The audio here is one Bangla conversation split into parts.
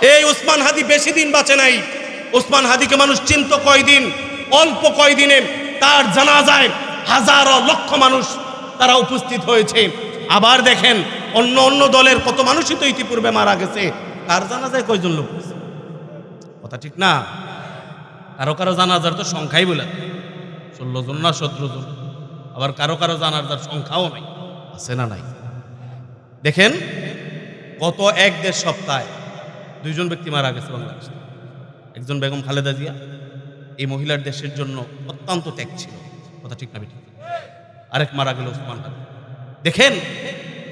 এই ওসমান হাদি বেশি দিন বাঁচে নাই। ওসমান হাদিকে মানুষ চিন্ত কয়দিন, অল্প কয়দিনে তার জানাজায় হাজারো লক্ষ মানুষ তারা উপস্থিত হয়েছে। আবার দেখেন, অন্য অন্য দলের কত মানুষই তো ইতিপূর্বে মারা গেছে। তার জানাজায় কয়জন লোক? কথা ঠিক না? কারও কারও জানাজার তো সংখ্যাই বলে ষোলো জন না সতেরো জন? আবার কারও কারও জানাজার সংখ্যাও নাই। আছে না নাই? দেখেন, গত এক দেড় সপ্তাহে দুইজন ব্যক্তি মারা গেছে বাংলাদেশে। একজন বেগম খালেদা জিয়া। এই মহিলার দেশের জন্য অত্যন্ত ত্যাগ ছিল। কথা ঠিক না বেঠিক। আরেক মারা গেল ওসমান দেখেন,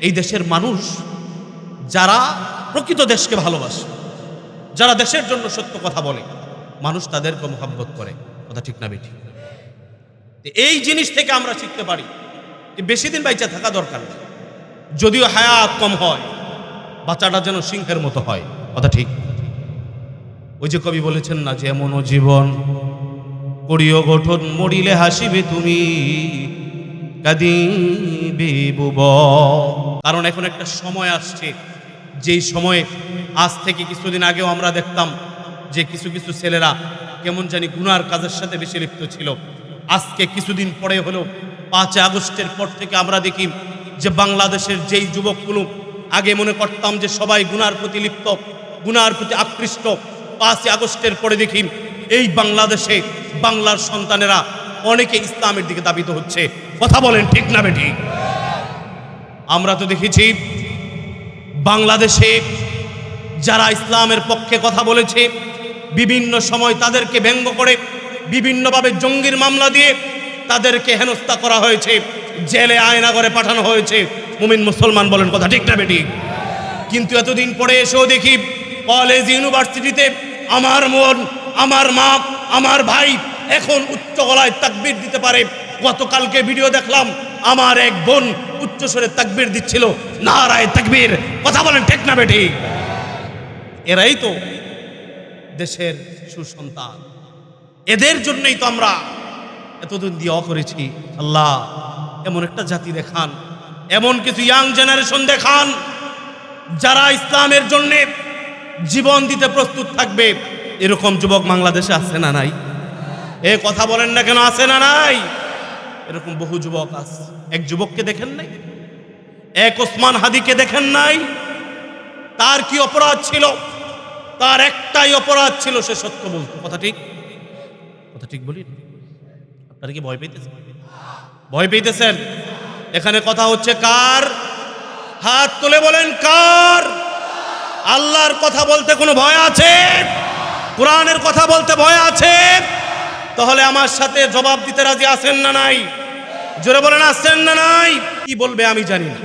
এই দেশের মানুষ যারা প্রকৃত দেশকে ভালোবাসে, যারা দেশের জন্য সত্য কথা বলে, মানুষ তাদেরকে মোহাব্বত করে। কথা ঠিক না বেঠিক। এই জিনিস থেকে আমরা শিখতে পারি যে বেশি দিন বাইচা থাকা দরকার যদিও হায়াত কম হয়, বাচ্চাটা যেন সিংহের মতো হয়। কথা ঠিক। ওই যে কবি বলেছেন না, যেমন জীবন করিও গঠন, মরিলে হাসিবে তুমি কারণ এখন একটা সময় আসছে, যেই সময়ে আজ থেকে কিছুদিন আগেও আমরা দেখতাম যে কিছু কিছু ছেলেরা কেমন জানি গুনার কাজের সাথে বেশি লিপ্ত ছিল। আজকে কিছুদিন পরে হলো পাঁচ আগস্টের পর থেকে আমরা দেখি যে বাংলাদেশের যেই যুবকগুলো, আগে মনে করতাম যে সবাই গুনার প্রতি লিপ্ত গুনার প্রতি আকৃষ্ট। পাঁচই আগস্টের পরে দেখি এই বাংলাদেশে বাংলার সন্তানেরা অনেকে ইসলামের দিকে দাবিত হচ্ছে। কথা বলেন ঠিক না বেটি? আমরা তো দেখেছি বাংলাদেশে যারা ইসলামের পক্ষে কথা বলেছে, বিভিন্ন সময় তাদেরকে ব্যঙ্গ করে, বিভিন্নভাবে জঙ্গির মামলা দিয়ে তাদেরকে হেনস্থা করা হয়েছে, জেলে আয়না করে পাঠানো হয়েছে। মুমিন মুসলমান বলেন কথা ঠিক না বেটি? কিন্তু এতদিন পরে এসেও দেখি কলেজ ইউনিভার্সিটিতে আমার মন, আমার মা, আমার ভাই এখন উচ্চ গলায় তাকবির দিতে পারে। গতকালকে ভিডিও দেখলাম, আমার এক বোন উচ্চ স্বরে তাকবির দিচ্ছিল, নারায় তাকবির। কথা বলেন ঠিক না বেটি এরাই তো দেশের সুসন্তান। এদের জন্যই তো আমরা এতদিন দেওয়া করেছি। আল্লাহ, এমন একটা জাতি দেখান, এমন কিছু ইয়াং জেনারেশন দেখান, যারা ইসলামের জন্য জীবন দিতে প্রস্তুত থাকবে। এরকম যুবক বাংলাদেশে আছে না নাই? এ কথা বলেন না কেন, আছে না নাই? এরকম বহু যুবক আছে। এক যুবককে দেখেন নাই? এক ওসমান হাদিকে দেখেন নাই? তার কি অপরাধ ছিল? তার একটাই অপরাধ ছিল, সে সত্য বলতো। কথা ঠিক? কথা ঠিক বলি? আপনারা কি ভয় পেতেছেন? ভয় পেতেছেন? এখানে কথা হচ্ছে কার? হাত তুলে বলেন কার? আল্লাহর কথা বলতে কোনো ভয় আছে? কোরআনের কথা বলতে ভয় আছে? তাহলে আমার সাথে জবাব দিতে রাজি আসেন না নাই? জোরে বলেন আসছেন না নাই? কি বলবে আমি জানি না।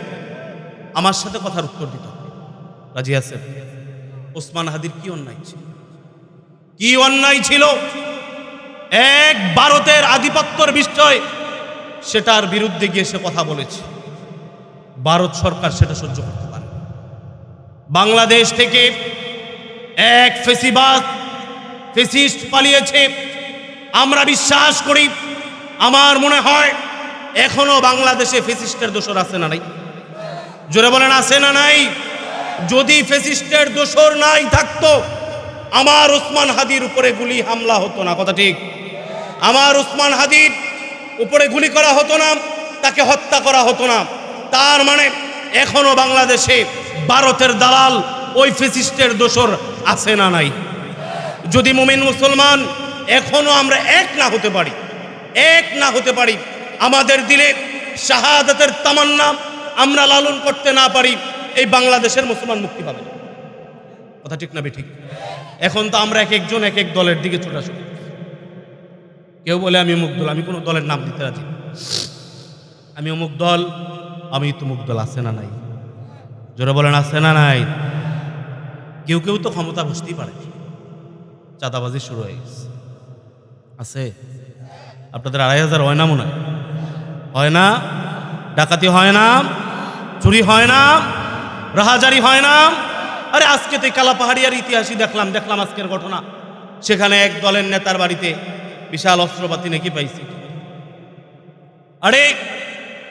আমার সাথে কথার উত্তর দিতে রাজি আছেন? ওসমান হাদির কি অন্যায় ছিল? কি অন্যায় ছিল? এক ভারতের আধিপত্যর বিষয় সেটার বিরুদ্ধে গিয়ে সে কথা বলেছে। ভারত সরকার সেটা সহ্য করতে। বাংলাদেশ থেকে এক ফেসিবাস ফেসিস্ট পালিয়েছে। আমরা বিশ্বাস করি, আমার মনে হয় এখনও বাংলাদেশে ফেসিস্টের দোষর আছে না নাই। জোরে বলেন, আছে না নাই? যদি ফেসিস্টের দোষর নাই থাকতো, আমার ওসমান হাদির উপরে গুলি হামলা হতো না, কথা ঠিক। আমার ওসমান হাদির উপরে গুলি করা হতো না, তাকে হত্যা করা হতো না। তার মানে এখনও বাংলাদেশে ভারতের দালাল, ওই ফেসিস্টের দোষর আছে না নাই? যদি মুমিন মুসলমান এখনও আমরা এক না হতে পারি, এক না হতে পারি, আমাদের দিলে শাহাদাতের তামান্না আমরা লালন করতে না পারি, এই বাংলাদেশের মুসলমান মুক্তি পাবে কথা ঠিক না ঠিক? এখন তো আমরা এক একজন এক এক দলের দিকে ছোটাছুটি। কেউ বলে, আমি অমুক দল, আমি কোনো দলের নাম দিতে রাজি আমি অমুক দল, আমি তো মুখ দল আছে না নাই? জোরে বলেন, আছে না নাই? কেউ কেউ তো ক্ষমতা বুঝতেই পারে। চাঁদাবাজি শুরু হয়ে গেছে। আছে? আপনাদের আড়াই হাজার হয় না মনে হয়? না? ডাকাতি হয় না? চুরি হয় না? রাহাজারি হয় না? আরে আজকে তো এই কালা পাহাড়িয়ার ইতিহাসই দেখলাম দেখলাম আজকের ঘটনা। সেখানে এক দলের নেতার বাড়িতে বিশাল অস্ত্রপাতি নাকি পাইছি। আরে,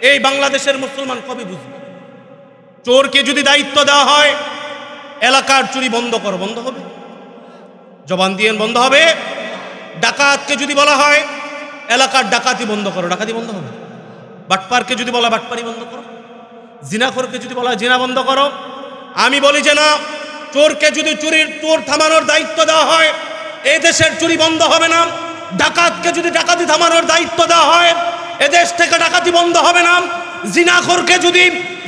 এই বাংলাদেশের মুসলমান কবে বুঝবে? চোরকে যদি দায়িত্ব দেওয়া হয়, এলাকার চুরি বন্ধ করো, বন্ধ হবে। জবান দিয়ে বন্ধ হবে। ডাকাতকে যদি বলা হয়, এলাকার ডাকাতি বন্ধ করো, ডাকাতি বন্ধ হবে। বাটপারকে যদি বলা বাটপারি বন্ধ করো। জিনাখোরকে যদি বলা জিনা বন্ধ করো। আমি বলি যে না, চোরকে যদি চুরির, চোর থামানোর দায়িত্ব দেওয়া হয় এই দেশের চুরি বন্ধ হবে না। ডাকাতকে যদি ডাকাতি থামানোর দায়িত্ব দেওয়া হয়, এদেশ থেকে ডাকাতি বন্ধ হবে না। জিনাখোরকে যদি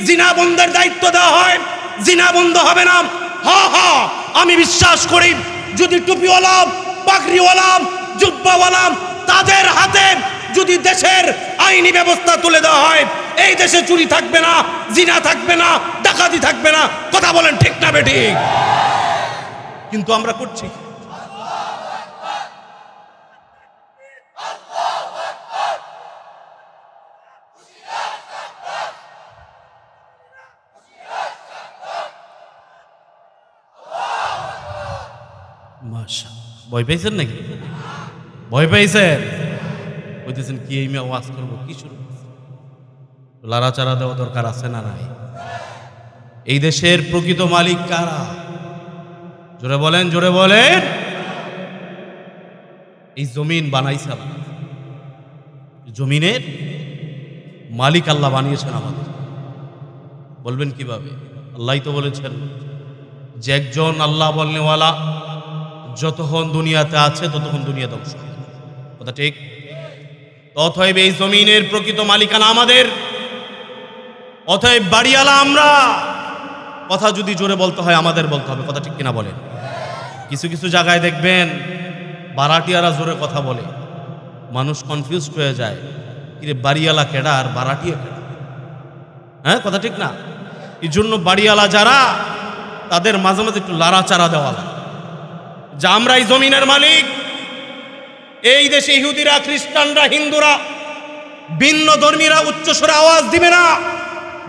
জিনা বন্ধের দায়িত্ব দেওয়া হয় জিনা বন্ধ হবে না। হ হ, আমি বিশ্বাস করি, যদি টুপিওয়ালা, পাগড়িওয়ালা, জুব্বাওয়ালা, তাদের হাতে যদি দেশের আইনি ব্যবস্থা তুলে দেওয়া হয়, এই দেশে চুরি থাকবে না, জিনা থাকবে না, ডাকাতি থাকবে না, কথা বলেন ঠিক না বেঠিক কিন্তু আমরা করছি মাশা ভয় পেয়েছেন নাকি? ভয় পেয়েছেন বলতেছেন কি এই মেয়ে ওয়াজ করব? কি শুরু লাড়াচাড়া দেওয়া দরকার আছে না নাই? এই দেশের প্রকৃত মালিক কারা? জোরে বলেন জোরে বলেন। এই জমিন বানাইছে জমিনের মালিক আল্লাহ বানিয়েছেন আমাদের। বলবেন কীভাবে? আল্লাহ তো বলেছেন যে একজন আল্লাহ বলনেওয়ালা যতক্ষণ দুনিয়াতে আছে, ততক্ষণ দুনিয়া ধ্বংস কথা ঠিক? অতএব এই জমিনের প্রকৃত মালিকানা আমাদের। অতএব বাড়িওয়ালা আমরা। কথা যদি জোরে বলতে হয়, আমাদের বলতে হবে। কথা ঠিক কিনা বলেন? কিছু কিছু জায়গায় দেখবেন, বারাটিয়ারা জোরে কথা বলে। মানুষ কনফিউজড হয়ে যায়, কিরে, বাড়িওয়ালা কেডা আর বারাটিয়া কেডা? হ্যাঁ কথা ঠিক না? এই জন্য বাড়িওয়ালা যারা, তাদের মাঝে মাঝে একটু লাড়াচাড়া দেওয়া লাগে। যে জমিনের মালিক। এই দেশে ইহুদিরা, খ্রিস্টানরা, হিন্দুরা, ভিন্ন ধর্মীরা উচ্চস্বরে আওয়াজ দিবে না।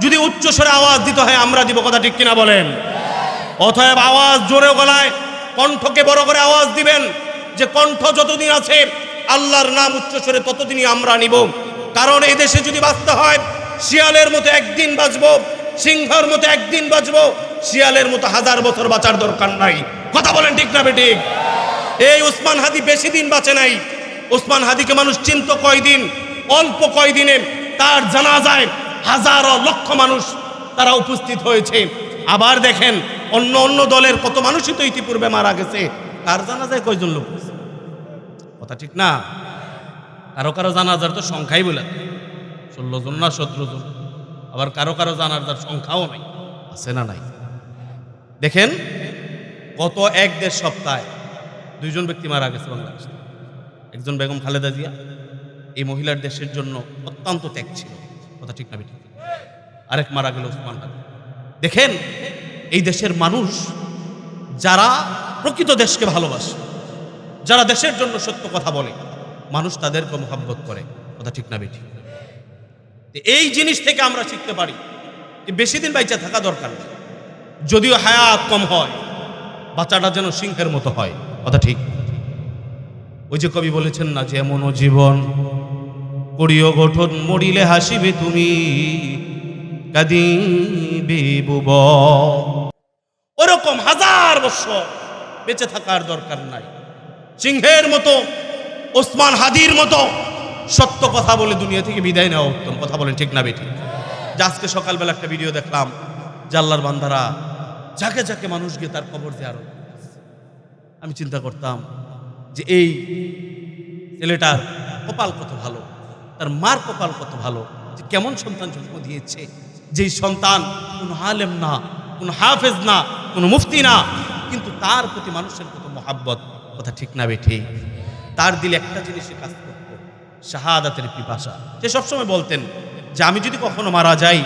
যদি উচ্চস্বরে আওয়াজ দিতে হয়, আমরা দিব কথা ঠিক কিনা বলেন? অতএব আওয়াজ জোরে গলায়, কণ্ঠকে বড় করে আওয়াজ দিবেন যে কণ্ঠ যতদিন আছে, আল্লাহর নাম উচ্চস্বরে ততদিনই আমরা নিব। কারণ এই দেশে যদি বাঁচতে হয়, শিয়ালের মতো একদিন বাঁচবো, সিংহর মতো একদিন বাঁচবো, শিয়ালের মতো হাজার বছর বাঁচার দরকার নাই। কথা বলেন ঠিক না বেঠিক এই উসমান হাদি বেশি দিন বাঁচে নাই। উসমান হাদিকে মানুষ চিন্ত কয়দিন? অল্প কয়দিনে তার জানাজায় হাজারো লক্ষ মানুষ তারা উপস্থিত হয়েছে। আবার দেখেন, অন্য অন্য দলের কত মানুষই তো ইতিপূর্বে মারা গেছে। কার জানাজায় কয়জন লোক কথা ঠিক না? কারও কারও জানাজার তো সংখ্যাই বলে ষোলো জন না সতেরো জন? আবার কারও কারও জানাজার সংখ্যাও নাই। আছে না নাই? দেখেন গত এক দেড় সপ্তাহে দুইজন ব্যক্তি মারা গেছে বাংলাদেশে। একজন বেগম খালেদা জিয়া, এই মহিলার দেশের জন্য অত্যন্ত ত্যাগ ছিল। কথা ঠিক না বেঠিক। আরেক মারা গেল ওসমান হাদি দেখেন, এই দেশের মানুষ যারা প্রকৃত দেশকে ভালোবাসে, যারা দেশের জন্য সত্য কথা বলে, মানুষ তাদেরকে মোহাব্বত করে। কথা ঠিক না বেঠিক। এই জিনিস থেকে আমরা শিখতে পারি যে বেশি দিন বাইচা থাকা দরকার যদিও হায়াত কম হয় বাচ্চাটা যেন সিংহের মতো হয়। কথা ঠিক? ওই যে কবি বলেছেন না, যেমন জীবন করিও গঠন, মরিলে হাসিবে তুমি বুব ওরকম হাজার বছর বেঁচে থাকার দরকার নাই। সিংহের মতো, ওসমান হাদির মতো সত্য কথা বলে দুনিয়া থেকে বিদায় নেওয়া উত্তম। কথা বলেন ঠিক না বেঠিক? যে আজকে সকালবেলা একটা ভিডিও দেখলাম জাল্লার বান্দারা যাকে যাকে মানুষ গিয়ে তার কবর দেওয়ার আমি চিন্তা করতাম যে এই ছেলেটার কপাল কত ভালো, তার মার কপাল কত ভালো, যে কেমন সন্তান জন্ম দিয়েছে, যেই সন্তান কোনো আলেম না, কোনো হাফেজ না, কোনো মুফতি না, কিন্তু তার প্রতি মানুষের কত মহাব্বত, কথা ঠিক না বেঠে। তার দিলে একটা জিনিসে কাজ করতো, শাহাদাতের পিপাসা। সে সবসময় বলতেন যে আমি যদি কখনো মারা যাই,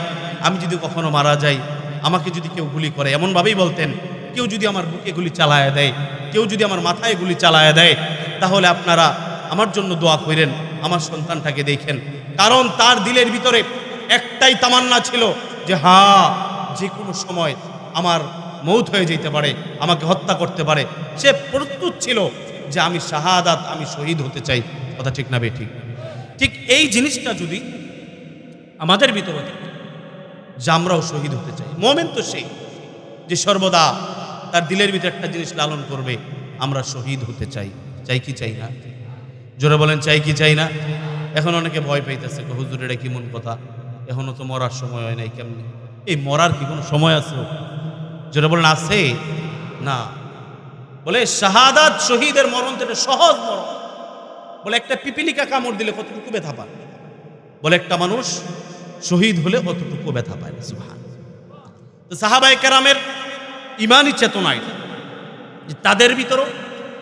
আমি যদি কখনো মারা যাই আমাকে যদি কেউ গুলি করে, এমনভাবেই বলতেন, কেউ যদি আমার বুকে গুলি চালায় দেয়, কেউ যদি আমার মাথায় গুলি চালায় দেয়, তাহলে আপনারা আমার জন্য দোয়া করেন, আমার সন্তানটাকে দেখেন। কারণ তার দিলের ভিতরে একটাই তামান্না ছিল যে, হা, যে কোনো সময় আমার মৌত হয়ে যেতে পারে, আমাকে হত্যা করতে পারে। সে প্রস্তুত ছিল যে, আমি শাহাদাত, আমি শহীদ হতে চাই। কথা ঠিক না বে ঠিক? ঠিক এই জিনিসটা যদি আমাদের ভিতরে যে আমরাও শহীদ হতে চাই মোমেন তো সেই যে সর্বদা তার দিলের ভিতরে একটা জিনিস লালন করবে, আমরা শহীদ হতে চাই। চাই কি চাই না? জোরে বলেন, চাই কি চাই না? এখন অনেকে ভয় পাইতেছে হুজুর, এটা কি মন কথা? এখনও তো মরার সময় হয় নাই কেমনি? এই মরার কি কোনো সময় আছে? জোরে বলেন, আছে? না। বলে, শাহাদাত শহীদের মরণ তো সহজ মরণ। বলে, একটা পিপিলিকা কামড় দিলে কতটুকু ব্যথা পায়? বলে, একটা মানুষ শহীদ হলে অতটুকু ব্যথা পায় না সুবহান তো সাহাবাই কেরামের ইমানই চেতনা এটা যে তাদের ভিতরও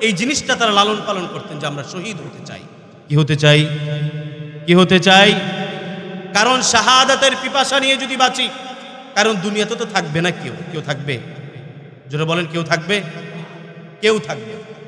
এই জিনিসটা তারা লালন পালন করতেন যে আমরা শহীদ হতে চাই। কি হতে চাই? কি হতে চাই? কারণ শাহাদাতের পিপাসা নিয়ে যদি বাঁচি, কারণ দুনিয়াতে তো থাকবে না কেউ। কেউ থাকবে? যেটা বলেন, কেউ থাকবে? কেউ থাকবে।